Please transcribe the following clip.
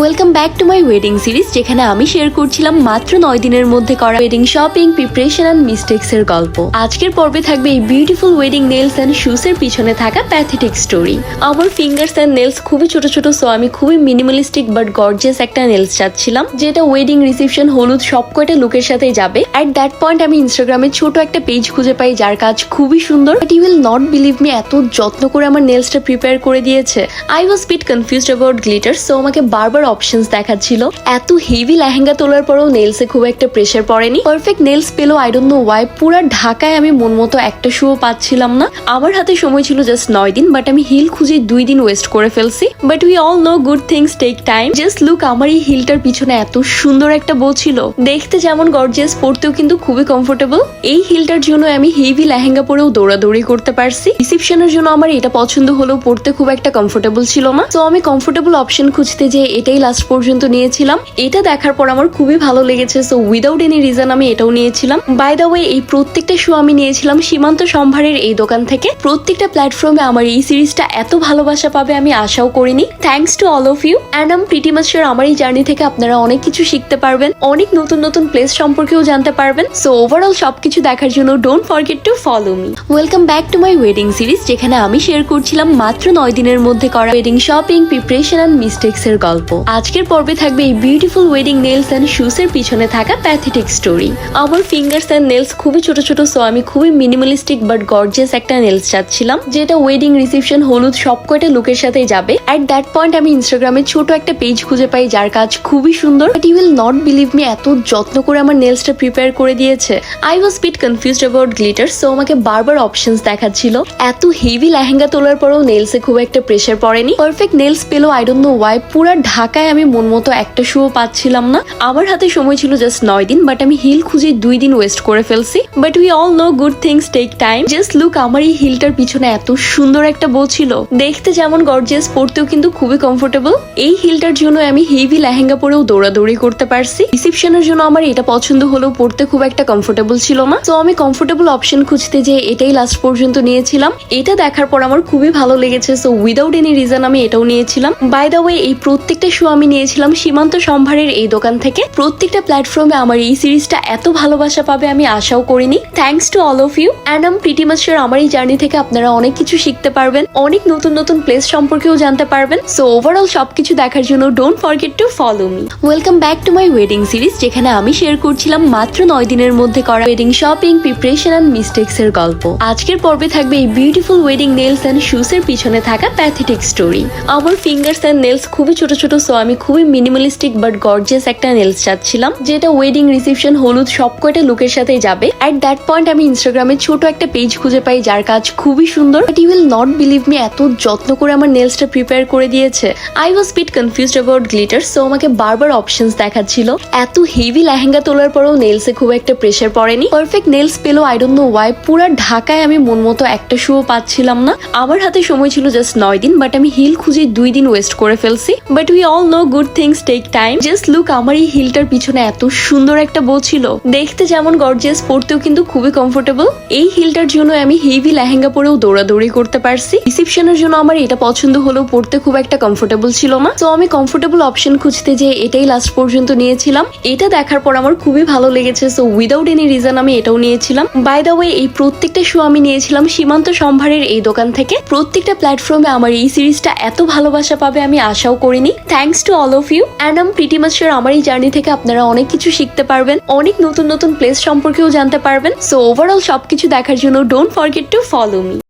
Welcome back to my wedding series যেখানে আমি share করছিলাম মাত্র নয় দিনের মধ্যে করা wedding shopping preparation and mistakes এর গল্প। আজকের পর্বে থাকবে এই beautiful wedding nails and shoes এর পিছনে থাকা প্যাথেটিক স্টোরি আমার ফিঙ্গার্স অ্যান্ড নেলস খুবই ছোট ছোট সো আমি খুবই মিনিমালিস্টিক বাট গর্জিয়াস একটা নেলস চাচ্ছিলাম, যেটা ওয়েডিং রিসেপশন হলুদ সব কয়টা লুকের সাথে যাবে। অ্যাট দ্যাট পয়েন্ট আমি ইনস্টাগ্রামে ছোট একটা পেজ খুঁজে পাই যার কাজ খুবই সুন্দর but you will not believe me এত যত্ন করে আমার নেলসটা প্রিপেয়ার করে দিয়েছে। I was bit confused about glitter so আমাকে বারবার অপশনস দেখাচ্ছিল এত হেভি লেহেঙ্গা তোলার পরেও নেলসে খুব একটা প্রেশার পড়েনি। পারফেক্ট নেলস পেল আই ডোন্ট নো ওয়াই পুরো ঢাকায় আমি মন মতো একটা শুও পাচ্ছিলাম না। আমার হাতে সময় ছিল জাস্ট নয় দিন বাট আমি হিল খুঁজে দুই দিন ওয়েস্ট করে ফেলছি। But we all know good things take time just look আমার এই হিলটার পিছনে এত সুন্দর একটা বউ ছিল। দেখতে যেমন গর্জিয়াস পড়তেও কিন্তু খুবই কমফোর্টেবল এই হিলটার জন্য আমি হেভি লেহেঙ্গা পরেও দৌড়াদৌড়ি করতে পারছি। রিসেপশনের জন্য আমার এটা পছন্দ হলেও পড়তে খুব একটা কমফোর্টেবল ছিল না। তো আমি কমফোর্টেবল অপশন খুঁজতে যে এটাই লাস্ট পর্যন্ত নিয়েছিলাম। এটা দেখার পর আমার খুবই ভালো লেগেছে সো উইদাউট এনি রিজন আমি এটাও নিয়েছিলাম। বাই দ্য ওয়ে এই প্রত্যেকটা শো আমি নিয়েছিলাম সীমান্ত সম্ভারের এই দোকান থেকে। প্রত্যেকটা প্ল্যাটফর্মে আমার এই সিরিজটা এত ভালোবাসা পাবে আমি আশাও করিনি। Thanks to all of you and um pretty much আমার এই জার্নি থেকে আপনারা অনেক কিছু শিখতে পারবেন, অনেক নতুন নতুন প্লেস সম্পর্কেও জানতে পারবেন। সো ওভারঅল সবকিছু দেখার জন্য don't forget to follow me welcome back to my wedding series যেখানে আমি শেয়ার করছিলাম মাত্র নয় দিনের মধ্যে করা wedding shopping preparation and mistakes এর গল্প। আজকের পর্বে থাকবে এই beautiful wedding nails and shoes এর পিছনে থাকা প্যাথেটিক স্টোরি আমার ফিঙ্গার্স অ্যান্ড নেলস খুবই ছোট ছোট সো আমি খুবই মিনিমালিস্টিক বাট গর্জিয়াস একটা নেলস চাচ্ছিলাম, যেটা ওয়েডিং রিসেপশন হলুদ সব কয়টা লুকের সাথেই যাবে। অ্যাট দ্যাট পয়েন্ট আমি ইনস্টাগ্রামে ছোট একটা পেজ খুঁজে পাই যার কাজ খুবই সুন্দর but you will not believe me এত যত্ন করে আমার নেলসটা প্রিপেয়ার করে দিয়েছে। I was bit confuse about glitter so আমাকে বারবার অপশনস দেখাচ্ছিল। এত হেভি লেহেঙ্গা তোলার পরেও নেলসে খুব একটা প্রেশার পড়েনি। পারফেক্ট নেলস পেল আই ডোন্ট নো ওয়াই পুরো ঢাকায় আমি মন মতো একটা শুও পাচ্ছিলাম না। আমার হাতে সময় ছিল জাস্ট নয় দিন বাট আমি হিল খুঁজে দুই দিন ওয়েস্ট করে ফেলছি। But we all know good things take time just look আমার এই হিলটার পিছনে এত সুন্দর একটা বউ ছিল। দেখতে যেমন গর্জিয়াস পড়তেও কিন্তু খুবই কমফোর্টেবল এই হিলটার জন্য আমি হেভি লেহেঙ্গা পরেও দৌড়াদৌড়ি করতে পারছি। রিসেপশনের জন্য আমার এটা পছন্দ হলেও পড়তে খুব একটা কমফোর্টেবল ছিল না। তো আমি কমফোর্টেবল অপশন খুঁজতে যে এটাই লাস্ট পর্যন্ত নিয়েছিলাম। এটা দেখার পর আমার খুবই ভালো লেগেছে। সো উইদাউট এনি রিজন আমি এটাও নিয়েছিলাম। বাই দ্য ওয়ে এই প্রত্যেকটা আমি নিয়েছিলাম। সীমান্ত সম্ভারের এই দোকান থেকে প্রত্যেকটা প্ল্যাটফর্মে আমার এই সিরিজটা এত ভালোবাসা পাবে আমি আশাও করিনি। Thanks to all of you and um pretty much আমার এই জার্নি থেকে আপনারা অনেক কিছু শিখতে পারবেন। অনেক নতুন নতুন প্লেস সম্পর্কেও জানতে পারবেন। সো ওভারঅল সবকিছু দেখার জন্য don't forget to follow me welcome back to my wedding series যেখানে আমি শেয়ার করছিলাম মাত্র নয় দিনের মধ্যে করা wedding shopping preparation and mistakes এর গল্প। আজকের পর্বে থাকবে এই beautiful wedding nails and shoes এর পিছনে থাকা প্যাথেটিক স্টোরি আমার ফিঙ্গার্স অ্যান্ড নেলস খুবই ছোট ছোট সো আমি খুবই মিনিমালিস্টিক বাট গর্জিয়াস একটা নেলস চাচ্ছিলাম, যেটা ওয়েডিং রিসেপশন হলুদ সব কয়টা লুকের সাথেই যাবে। অ্যাট দ্যাট পয়েন্ট আমি ইনস্টাগ্রামে ছোট একটা পেজ খুঁজে পাই যার কাজ খুবই সুন্দর but you will not believe me এত যত্ন করে আমার নেলসটা প্রিপেয়ার করে দিয়েছে। I was bit confused about glitter so আমাকে বারবার অপশনস দেখাচ্ছিল। এত হেভি লেহেঙ্গা তোলার পরেও নেলসে খুব একটা প্রেশার পড়েনি। পারফেক্ট নেলস পেল আই ডোন্ট নো ওয়াই পুরো ঢাকায় আমি মন মতো একটা শুও পাচ্ছিলাম না। আমার হাতে সময় ছিল জাস্ট নয় দিন বাট আমি হিল খুঁজে দুই দিন ওয়েস্ট করে ফেলছি। But we all know good things take time just look আমার এই হিলটার পিছনে এত সুন্দর একটা বউ ছিল। দেখতে যেমন গর্জিয়াস পড়তেও কিন্তু খুবই কমফোর্টেবল এই হিলটার জন্য আমি হেভি লেহেঙ্গা পরেও দৌড়াদৌড়ি করতে পারছি। রিসেপশনের জন্য আমার এটা পছন্দ হলেও পড়তে খুব একটা কমফোর্টেবল ছিল না। তো আমি কমফোর্টেবল অপশন খুঁজতে যে এটাই লাস্ট পর্যন্ত নিয়েছিলাম। এটা দেখার পর আমার খুবই ভালো লেগেছে। সো উইদাউট এনি রিজন আমি এটাও নিয়েছিলাম। বাই দ্য ওয়ে এই প্রত্যেকটা শো আমি নিয়েছিলাম সীমান্ত সম্ভারের এই দোকান থেকে। প্রত্যেকটা প্ল্যাটফর্মে আমার এই সিরিজটা এত ভালোবাসা পাবে আমি আশাও করিনি। Thanks to all of you. And um pretty master, আমার এই জার্নি থেকে আপনারা অনেক কিছু শিখতে পারবেন, অনেক নতুন নতুন প্লেস সম্পর্কেও জানতে পারবেন। সো ওভারঅল সবকিছু দেখার জন্য don't forget to follow me